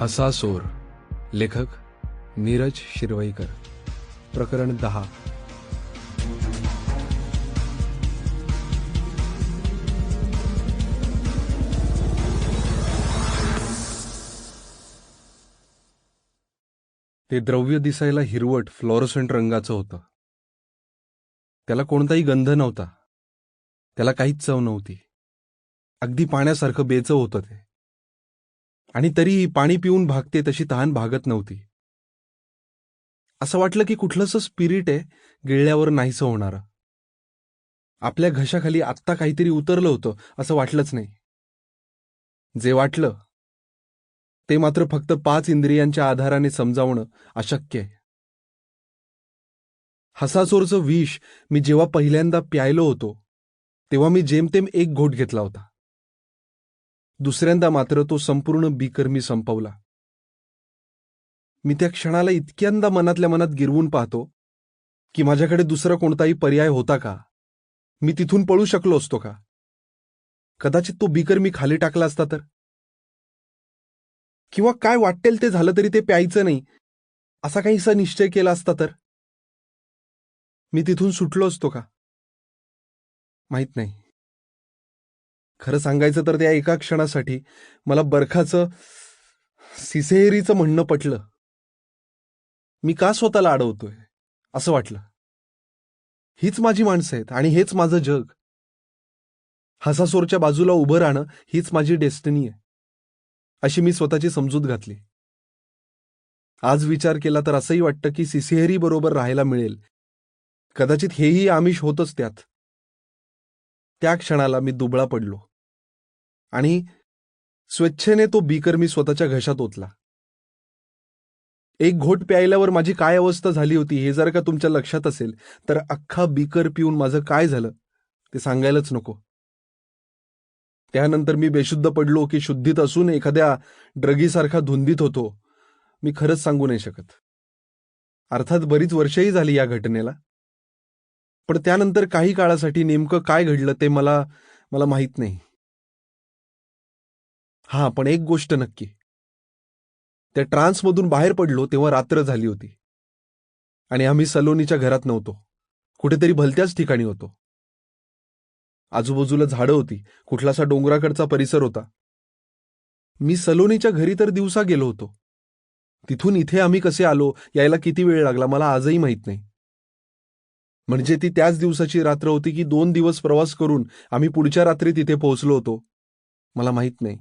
हसा सोर लेखक नीरज शिरवईकर प्रकरण दहा. ते द्रव्य दिसायला हिरवट फ्लोरोसेंट रंगाचं होतं. त्याला कोणताही गंध नव्हता. त्याला काहीच चव नव्हती. अगदी पाण्यासारखं बेचव होतं ते. आणि तरीही पाणी पिऊन भागते तशी तहान भागत नव्हती. असं वाटलं की कुठलंसं स्पिरिट आहे गिळल्यावर नाहीसं होणारं. आपल्या घशाखाली आत्ता काहीतरी उतरलं होतं असं वाटलंच नाही. जे वाटलं ते मात्र फक्त पाच इंद्रियांच्या आधाराने समजावणं अशक्य आहे. हसासोरचं विष मी जेव्हा पहिल्यांदा प्यायलो होतो तेव्हा मी जेमतेम एक घोट घेतला होता. दुसऱ्यांदा मात्र तो संपूर्ण बीकर मी संपवला. मी त्या क्षणाला इतक्यांदा मनातल्या मनात गिरवून पाहतो की माझ्याकडे दुसरा कोणताही पर्याय होता का? मी तिथून पळू शकलो असतो का? कदाचित तो बीकर मी खाली टाकला असता तर. किंवा काय वाटेल ते झालं तरी ते प्यायचं नाही असा काहीसा निश्चय केला असता तर. मी तिथून सुटलो असतो का? माहीत नाही. खरं सांगायचं तर त्या एका क्षणासाठी मला बरखाचं सिसेहेरीचं म्हणणं पटलं. मी का स्वतःला अडवतोय? असं वाटलं. हीच माझी माणसं आहेत आणि हेच माझं जग. हसासोरच्या बाजूला उभं राहणं हीच माझी डेस्टिनी आहे. अशी मी स्वतःची समजूत घातली. आज विचार केला तर असंही वाटतं की सिसेहरी बरोबर राहायला मिळेल. कदाचित हेही आमिष होतच त्यात. त्या क्षणाला मी दुबळा पडलो. आणि स्वेच्छेने तो बीकर मी स्वतःच्या घशात ओतला. एक घोट प्यायल्यावर माझी काय अवस्था झाली होती हे जर का तुमच्या लक्षात असेल तर अख्खा बीकर पिऊन माझं काय झालं ते सांगायलाच नको. त्यानंतर मी बेशुद्ध पडलो की शुद्धीत असून एखाद्या ड्रगीसारखा धुंदीत होतो मी खरंच सांगू नाही शकत. अर्थात बरीच वर्षही झाली या घटनेला. पण त्यानंतर काही काळासाठी नेमकं काय घडलं ते मला मला माहीत नाही. हा पण एक गोष्ट नक्की. त्या ट्रान्समधून बाहेर पडलो तेव्हा रात्र झाली होती. आणि आम्ही सलोनीच्या घरात नव्हतो. कुठेतरी भलत्याच ठिकाणी होतो. आजूबाजूला झाडं होती. कुठलासा डोंगराकडचा परिसर होता. मी सलोनीच्या घरी तर दिवसा गेलो होतो. तिथून इथे आम्ही कसे आलो यायला किती वेळ लागला मला आजही माहीत नाही. म्हणजे ती त्याच दिवसाची रात्र होती की दोन दिवस प्रवास करून आम्ही पुढच्या रात्री तिथे पोहोचलो होतो. मला माहीत नाही.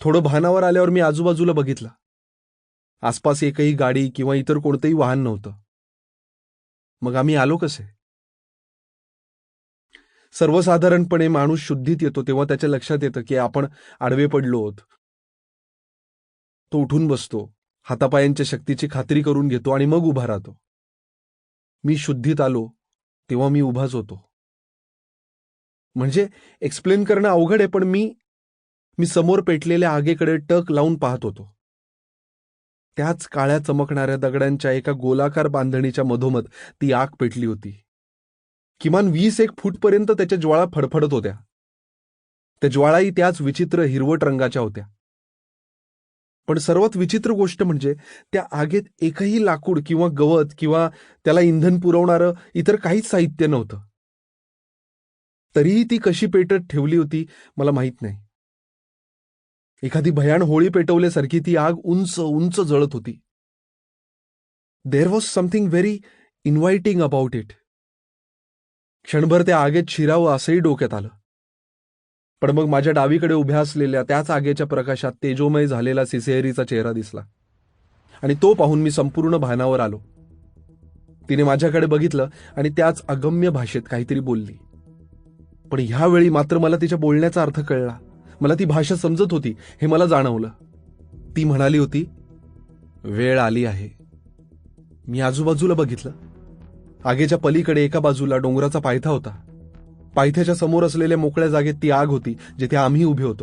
थोडं भानावर आल्यावर मी आजूबाजूला बघितलं. आसपास एकही गाडी किंवा इतर कोणतंही वाहन नव्हतं. मग आम्ही आलो कसे? सर्वसाधारणपणे माणूस शुद्धीत येतो तेव्हा त्याच्या लक्षात येतं की आपण आडवे पडलो आहोत. तो उठून बसतो. हातापायांच्या शक्तीची खात्री करून घेतो आणि मग उभा राहतो. मी शुद्धीत आलो तेव्हा मी उभाच होतो. म्हणजे एक्सप्लेन करणं अवघड आहे पण मी मी समोर पेटलेल्या आगेकडे टक लावून पाहत होतो. त्याच काळ्या चमकणाऱ्या दगडांच्या एका गोलाकार बांधणीच्या मधोमध ती आग पेटली होती. किमान वीस एक फूटपर्यंत त्याच्या ज्वाळा फडफडत होत्या. त्या ज्वाळाही त्याच विचित्र हिरवट रंगाच्या होत्या. पण सर्वात विचित्र गोष्ट म्हणजे त्या आगेत एकही लाकूड किंवा गवत किंवा त्याला इंधन पुरवणारं इतर काहीच साहित्य नव्हतं. तरीही ती कशी पेटत ठेवली होती मला माहीत नाही. एखादी भयान होळी पेटवल्यासारखी ती आग उंच उंच जळत होती. There was something very inviting about it क्षणभर त्या आगेत शिरावं असंही डोक्यात आलं. पण मग माझ्या डावीकडे उभ्या असलेल्या त्याच आगेच्या प्रकाशात तेजोमय झालेला सिसेहरीचा चेहरा दिसला. आणि तो पाहून मी संपूर्ण भानावर आलो. तिने माझ्याकडे बघितलं आणि त्याच अगम्य भाषेत काहीतरी बोलली. पण ह्यावेळी मात्र मला तिच्या बोलण्याचा अर्थ कळला. मला ती भाषा समजत होती हे मला जाणवलं. ती म्हणाली होती वेळ आली आहे. मी आजूबाजूला बघितलं. आगेच्या पलीकडे एका बाजूला डोंगराचा पायथा होता. पायथ्याच्या समोर असलेल्या मोकळ्या जागेत ती आग होती जिथे आम्ही उभे होतो.